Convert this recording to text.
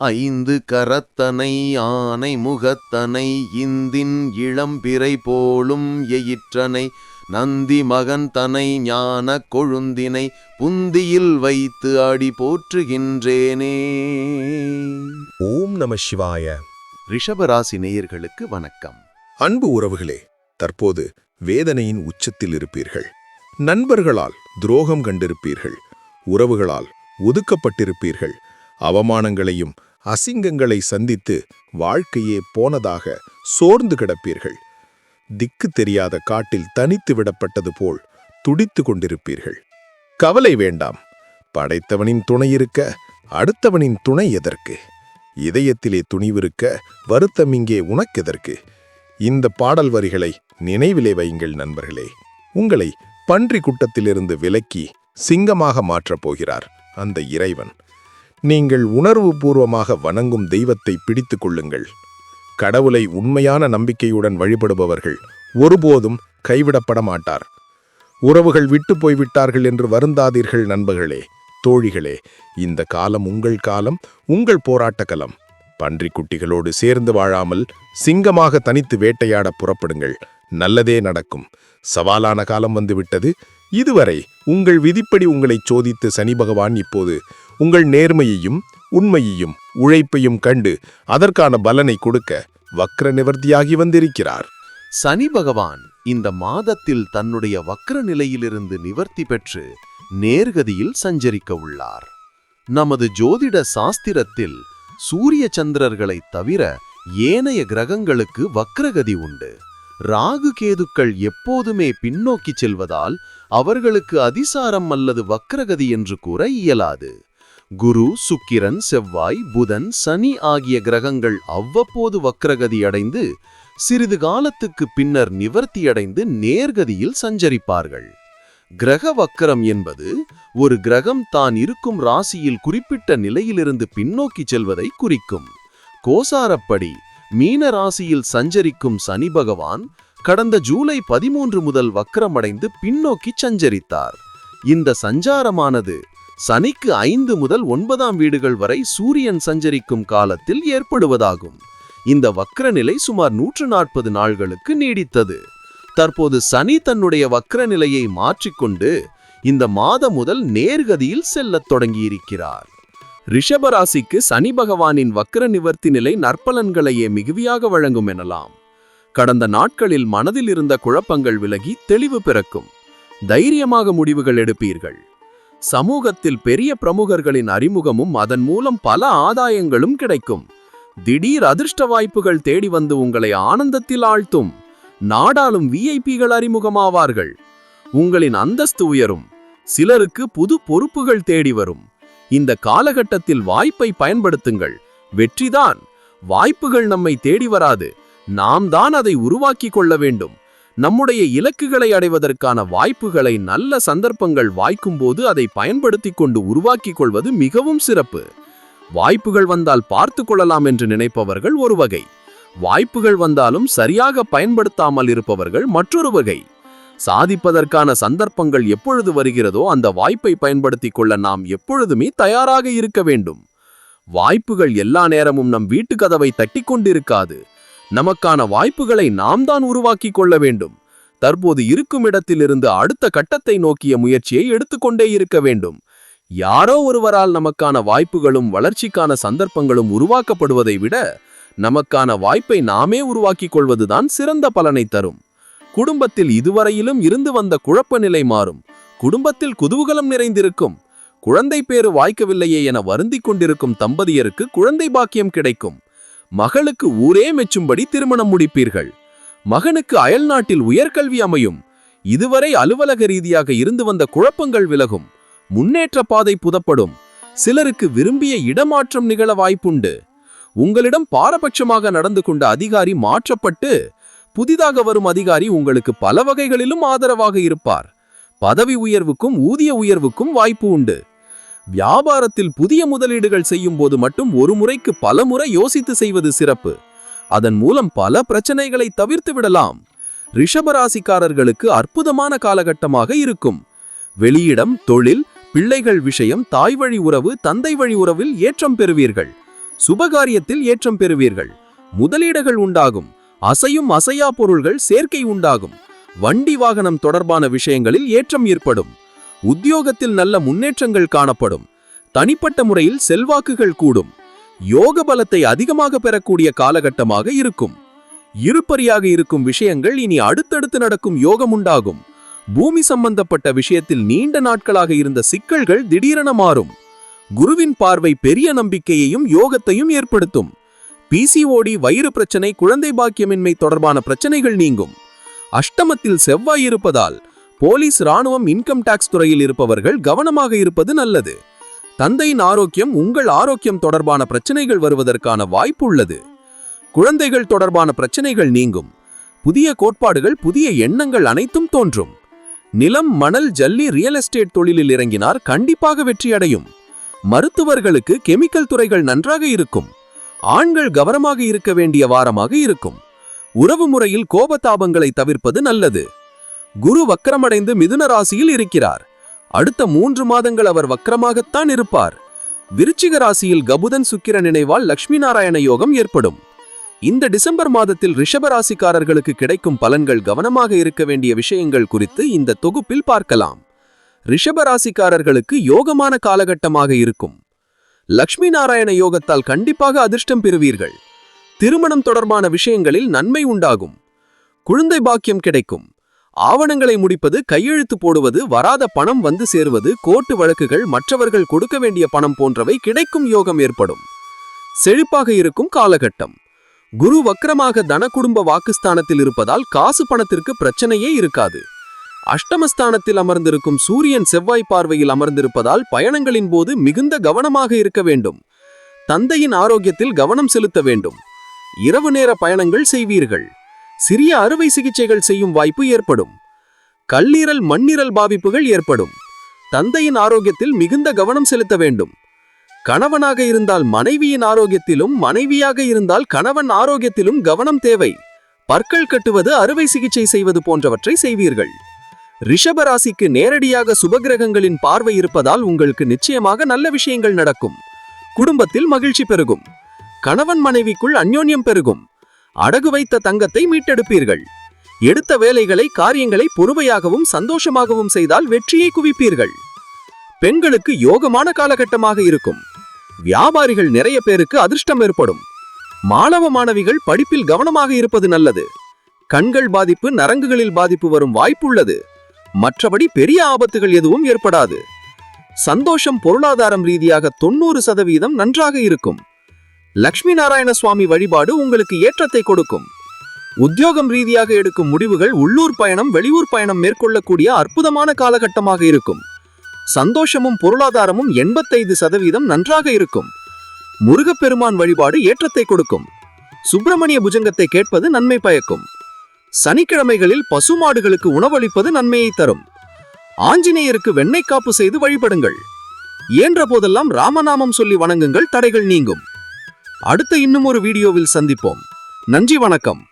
ஐந்து கரத்தனை ஆனை முகத்தனை இந்தின் இளம்பிறை போலும் எயிற்றனை நந்தி மகன் தனை ஞான கொழுந்தினை புந்தியில் வைத்து அடி போற்றுகின்றேனே. ஓம் நம சிவாய. ரிஷபராசி நேயர்களுக்கு வணக்கம். அன்பு உறவுகளே தற்போது வேதனையின் உச்சத்தில் இருப்பீர்கள். நண்பர்களால் துரோகம் கண்டிருப்பீர்கள். உறவுகளால் ஒதுக்கப்பட்டிருப்பீர்கள். அவமானங்களையும் அசிங்கங்களை சந்தித்து வாழ்க்கையே போனதாக சோர்ந்து கிடப்பீர்கள். திக்கு தெரியாத காட்டில் தனித்து விடப்பட்டது போல் துடித்து கொண்டிருப்பீர்கள். கவலை வேண்டாம். படைத்தவனின் துணை இருக்க அடுத்தவனின் துணை எதற்கு? இதயத்திலே துணிவிருக்க வருத்தம் இங்கே உனக்கெதற்கு? இந்த பாடல் வரிகளை நினைவிலே வையுங்கள் நண்பர்களே. உங்களை பன்றி குட்டத்திலிருந்து விலக்கி சிங்கமாக மாற்றப் போகிறார் அந்த இறைவன். நீங்கள் உணர்வுபூர்வமாக வணங்கும் தெய்வத்தை பிடித்து கொள்ளுங்கள். கடவுளை உண்மையான நம்பிக்கையுடன் வழிபடுபவர்கள் ஒருபோதும் கைவிடப்பட மாட்டார். உறவுகள் விட்டு போய்விட்டார்கள் என்று வருந்தாதீர்கள் நண்பர்களே தோழிகளே இந்த காலம் உங்கள் காலம் உங்கள் போராட்ட களம் பன்றி குட்டிகளோடு சேர்ந்து வாழாமல் சிங்கமாக தனித்து வேட்டையாட புறப்படுங்கள். நல்லதே நடக்கும். சவாலான காலம் வந்துவிட்டது. இதுவரை உங்கள் விதிப்படி உங்களை சோதித்து சனி பகவான் இப்போது உங்கள் நேர்மையையும் உண்மையையும் உழைப்பையும் கண்டு அதற்கான பலனை கொடுக்க வக்ர நிவர்த்தியாகி வந்திருக்கிறார். சனி பகவான் இந்த மாதத்தில் தன்னுடைய வக்ர நிலையிலிருந்து நிவர்த்தி பெற்று நேர்கதியில் சஞ்சரிக்க உள்ளார். நமது ஜோதிட சாஸ்திரத்தில் சூரிய சந்திரர்களைத் தவிர ஏனைய கிரகங்களுக்கு வக்ரகதி உண்டு. ராகு கேதுக்கள் எப்போதுமே பின்னோக்கிச் செல்வதால் அவர்களுக்கு அதிசாரம் அல்லது வக்ரகதி என்று கூற இயலாது. குரு சுக்கிரன் செவ்வாய் புதன் சனி ஆகிய கிரகங்கள் அவ்வப்போது வக்ரகதி அடைந்து சிறிது காலத்துக்கு பின்னர் நிவர்த்தியடைந்து நேர்கதியில் சஞ்சரிப்பார்கள். கிரக வக்கரம் என்பது ஒரு கிரகம் தான் இருக்கும் ராசியில் குறிப்பிட்ட நிலையிலிருந்து பின்னோக்கி செல்வதை குறிக்கும். கோசாரப்படி மீன ராசியில் சஞ்சரிக்கும் சனி பகவான் கடந்த ஜூலை பதிமூன்று முதல் வக்கரமடைந்து பின்னோக்கி சஞ்சரித்தார். இந்த சஞ்சாரமானது சனிக்கு ஐந்து முதல் ஒன்பதாம் வீடுகள் வரை சூரியன் சஞ்சரிக்கும் காலத்தில் ஏற்படுவதாகும். இந்த வக்ரநிலை சுமார் நூற்று நாற்பது நாள்களுக்கு நீடித்தது. தற்போது சனி தன்னுடைய வக்ர நிலையை மாற்றிக்கொண்டு இந்த மாதம் முதல் நேர்கதியில் செல்லத் தொடங்கியிருக்கிறார். ரிஷபராசிக்கு சனி பகவானின் வக்ர நிவர்த்தி நிலை நற்பலன்களையே மிகுதியாக வழங்கும் எனலாம். கடந்த நாட்களில் மனதில் இருந்த குழப்பங்கள் விலகி தெளிவு பிறக்கும். தைரியமாக முடிவுகள் எடுப்பீர்கள். சமூகத்தில் பெரிய பிரமுகர்களின் அறிமுகமும் அதன் மூலம் பல ஆதாயங்களும் கிடைக்கும். திடீர் அதிர்ஷ்ட வாய்ப்புகள் தேடி வந்து உங்களை ஆனந்தத்தில் ஆழ்த்தும். நாடாளும் விஐபிகள் அறிமுகமாவார்கள். உங்களின் அந்தஸ்து உயரும். சிலருக்கு புது பொறுப்புகள் தேடி வரும். இந்த காலகட்டத்தில் வாய்ப்பை பயன்படுத்துங்கள். வெற்றிதான். வாய்ப்புகள் நம்மை தேடி வராது. நாம் தான் அதை உருவாக்கிக் கொள்ள வேண்டும். நம்முடைய இலக்குகளை அடைவதற்கான வாய்ப்புகளை நல்ல சந்தர்ப்பங்கள் வாய்க்கும்போது அதை பயன்படுத்திக் கொண்டு உருவாக்கிக் கொள்வது மிகவும் சிறப்பு. வாய்ப்புகள் வந்தால் பார்த்து கொள்ளலாம் என்று நினைப்பவர்கள் ஒரு வகை. வாய்ப்புகள் வந்தாலும் சரியாக பயன்படுத்தாமல் இருப்பவர்கள் மற்றொரு வகை. சாதிப்பதற்கான சந்தர்ப்பங்கள் எப்பொழுது வருகிறதோ அந்த வாய்ப்பை பயன்படுத்திக் கொள்ள நாம் எப்பொழுதுமே தயாராக இருக்க வேண்டும். வாய்ப்புகள் எல்லா நேரமும் நம் வீட்டு கதவை தட்டி கொண்டிருக்காது. நமக்கான வாய்ப்புகளை நாம் தான் உருவாக்கிக் கொள்ள வேண்டும். தற்போது இருக்கும் இடத்திலிருந்து அடுத்த கட்டத்தை நோக்கிய முயற்சியை எடுத்துக்கொண்டே இருக்க வேண்டும். யாரோ ஒருவரால் நமக்கான வாய்ப்புகளும் வளர்ச்சிக்கான சந்தர்ப்பங்களும் உருவாக்கப்படுவதை விட நமக்கான வாய்ப்பை நாமே உருவாக்கிக் கொள்வதுதான் சிறந்த பலனை தரும். குடும்பத்தில் இதுவரையிலும் இருந்து வந்த குழப்ப நிலை மாறும். குடும்பத்தில் குதூகலம் நிறைந்திருக்கும். குழந்தை பேறு வாய்க்கவில்லையே என வருந்திக் கொண்டிருக்கும் தம்பதியருக்கு குழந்தை பாக்கியம் கிடைக்கும். மகளுக்கு ஊரே மெச்சும்படி திருமணம் முடிப்பீர்கள். மகனுக்கு அயல்நாட்டில் உயர்கல்வி அமையும். இதுவரை அலுவலக ரீதியாக இருந்து வந்த குழப்பங்கள் விலகும். முன்னேற்ற பாதை புதப்படும். சிலருக்கு விரும்பிய இடமாற்றம் நிகழ வாய்ப்புண்டு. உங்களிடம் பாரபட்சமாக நடந்து கொண்ட அதிகாரி மாற்றப்பட்டு புதிதாக வரும் அதிகாரி உங்களுக்கு பல வகைகளிலும் ஆதரவாக இருப்பார். பதவி உயர்வுக்கும் ஊதிய உயர்வுக்கும் வாய்ப்பு உண்டு. வியாபாரத்தில் புதிய முதலீடுகள் செய்யும் போது மட்டும் ஒரு முறைக்கு பல முறை யோசித்து செய்வது சிறப்பு. அதன் மூலம் பல பிரச்சனைகளை தவிர்த்து விடலாம். ரிஷபராசிக்காரர்களுக்கு அற்புதமான காலகட்டமாக இருக்கும். வெளியிடம் தொழில் பிள்ளைகள் விஷயம் தாய் வழி உறவு தந்தை வழி உறவில் ஏற்றம் பெறுவீர்கள். சுபகாரியத்தில் ஏற்றம் பெறுவீர்கள். முதலீடுகள் உண்டாகும். அசையும் அசையா பொருள்கள் சேர்க்கை உண்டாகும். வண்டி வாகனம் தொடர்பான விஷயங்களில் ஏற்றம் ஏற்படும். உத்தியோகத்தில் நல்ல முன்னேற்றங்கள் காணப்படும். தனிப்பட்ட முறையில் செல்வாக்குகள் கூடும். யோக பலத்தை அதிகமாக பெறக்கூடிய காலகட்டமாக இருக்கும். இருப்பரியாக இருக்கும் விஷயங்கள் இனி அடுத்தடுத்து நடக்கும் யோகம் உண்டாகும். பூமி சம்பந்தப்பட்ட விஷயத்தில் நீண்ட நாட்களாக இருந்த சிக்கல்கள் திடீரென மாறும். குருவின் பார்வை பெரிய நம்பிக்கையையும் யோகத்தையும் ஏற்படுத்தும். பிசிஓடி வயிறு பிரச்சனை குழந்தை பாக்கியமின்மை தொடர்பான பிரச்சனைகள் நீங்கும். அஷ்டமத்தில் செவ்வாய் இருப்பதால் போலீஸ் ராணுவம் இன்கம் டாக்ஸ் துறையில் இருப்பவர்கள் கவனமாக இருப்பது நல்லது. தந்தையின் ஆரோக்கியம் உங்கள் ஆரோக்கியம் தொடர்பான பிரச்சனைகள் வருவதற்கான வாய்ப்பு உள்ளது. குழந்தைகள் தொடர்பான பிரச்சனைகள் நீங்கும். புதிய கோட்பாடுகள் புதிய எண்ணங்கள் அனைத்தும் தோன்றும். நிலம் மணல் ஜல்லி ரியல் எஸ்டேட் தொழிலில் இறங்கினார் கண்டிப்பாக வெற்றியடையும் மருத்துவர்களுக்கு கெமிக்கல் துறைகள் நன்றாக இருக்கும். ஆண்கள் கவனமாக இருக்க வேண்டிய வாரமாக இருக்கும். உறவு முறையில் கோபதாபங்களை தவிர்ப்பது நல்லது. குரு வக்கரமடைந்து மிதுன ராசியில் இருக்கிறார். அடுத்த மூன்று மாதங்கள் அவர் வக்கரமாகத்தான் இருப்பார். விருச்சிக ராசியில் கபுதன் சுக்கிர நினைவால் லட்சுமி நாராயண யோகம் ஏற்படும். இந்த டிசம்பர் மாதத்தில் ரிஷப ராசிக்காரர்களுக்கு கிடைக்கும் பலன்கள் கவனமாக இருக்க வேண்டிய விஷயங்கள் குறித்து இந்த தொகுப்பில் பார்க்கலாம். ரிஷப ராசிக்காரர்களுக்கு யோகமான காலகட்டமாக இருக்கும். லக்ஷ்மி நாராயண யோகத்தால் கண்டிப்பாக அதிர்ஷ்டம் பெறுவீர்கள். திருமணம் தொடர்பான விஷயங்களில் நன்மை உண்டாகும். குழந்தை பாக்கியம் கிடைக்கும். ஆவணங்களை முடிப்பது கையெழுத்து போடுவது வராத பணம் வந்து சேருவது கோர்ட்டு வழக்குகள் மற்றவர்கள் கொடுக்க வேண்டிய பணம் போன்றவை கிடைக்கும் யோகம் ஏற்படும். செழிப்பாக இருக்கும் காலகட்டம். குரு வக்கரமாக தன குடும்ப வாக்குஸ்தானத்தில் இருப்பதால் காசு பணத்திற்கு பிரச்சனையே இருக்காது. அஷ்டமஸ்தானத்தில் அமர்ந்திருக்கும் சூரியன் செவ்வாய் பார்வையில் அமர்ந்திருப்பதால் பயணங்களின் போது மிகுந்த கவனமாக இருக்க வேண்டும். தந்தையின் ஆரோக்கியத்தில் கவனம் செலுத்த வேண்டும். இரவு நேர பயணங்கள் செய்வீர்கள். சிறிய அறுவை சிகிச்சைகள் செய்யும் வாய்ப்பு ஏற்படும். கல்லீரல் மண்ணீரல் பாதிப்புகள் ஏற்படும். தந்தையின் ஆரோக்கியத்தில் மிகுந்த கவனம் செலுத்த வேண்டும். கணவனாக இருந்தால் மனைவியின் ஆரோக்கியத்திலும் மனைவியாக இருந்தால் கணவன் ஆரோக்கியத்திலும் கவனம் தேவை. பற்கள் கட்டுவது அறுவை சிகிச்சை செய்வது போன்றவற்றை செய்வீர்கள். ரிஷப ராசிக்கு நேரடியாக சுபகிரகங்களின் பார்வை இருப்பதால் உங்களுக்கு நிச்சயமாக நல்ல விஷயங்கள் நடக்கும். குடும்பத்தில் மகிழ்ச்சி பெருகும். கணவன் மனைவிக்குள் அந்யோன்யம் பெருகும். அடகு வைத்த தங்கத்தை மீட்டெடுப்பீர்கள். எடுத்த வேலைகளை காரியங்களை பொறுமையாகவும் சந்தோஷமாகவும் செய்தால் வெற்றியை குவிப்பீர்கள். பெண்களுக்கு யோகமான காலகட்டமாக இருக்கும். வியாபாரிகள் நிறைய பேருக்கு அதிர்ஷ்டம் ஏற்படும். மாணவ மாணவிகள் படிப்பில் கவனமாக இருப்பது நல்லது. கண்கள் பாதிப்பு நரங்குகளில் பாதிப்பு வரும் வாய்ப்புள்ளது மற்றபடி பெரிய ஆபத்துகள் எதுவும் ஏற்படாது. சந்தோஷம் பொருளாதாரம் ரீதியாக தொண்ணூறு சதவீதம் நன்றாக இருக்கும். லக்ஷ்மி நாராயண சுவாமி வழிபாடு உங்களுக்கு ஏற்றத்தை கொடுக்கும். உத்தியோகம் ரீதியாக எடுக்கும் முடிவுகள் உள்ளூர் பயணம் வெளியூர் பயணம் மேற்கொள்ளக்கூடிய அற்புதமான காலகட்டமாக இருக்கும். சந்தோஷமும் பொருளாதாரமும் எண்பத்தைந்து சதவீதம் நன்றாக இருக்கும். முருகப்பெருமான் வழிபாடு ஏற்றத்தை கொடுக்கும். சுப்பிரமணிய புஜங்கத்தை கேட்பது நன்மை பயக்கும். சனிக்கிழமைகளில் பசுமாடுகளுக்கு உணவளிப்பது நன்மையை தரும். ஆஞ்சநேயருக்கு வெண்ணெய் காப்பு செய்து வழிபடுங்கள். இயன்ற போதெல்லாம் ராமநாமம் சொல்லி வணங்குங்கள் தடைகள் நீங்கும். அடுத்த இன்னும் ஒரு வீடியோவில் சந்திப்போம். நன்றி வணக்கம்.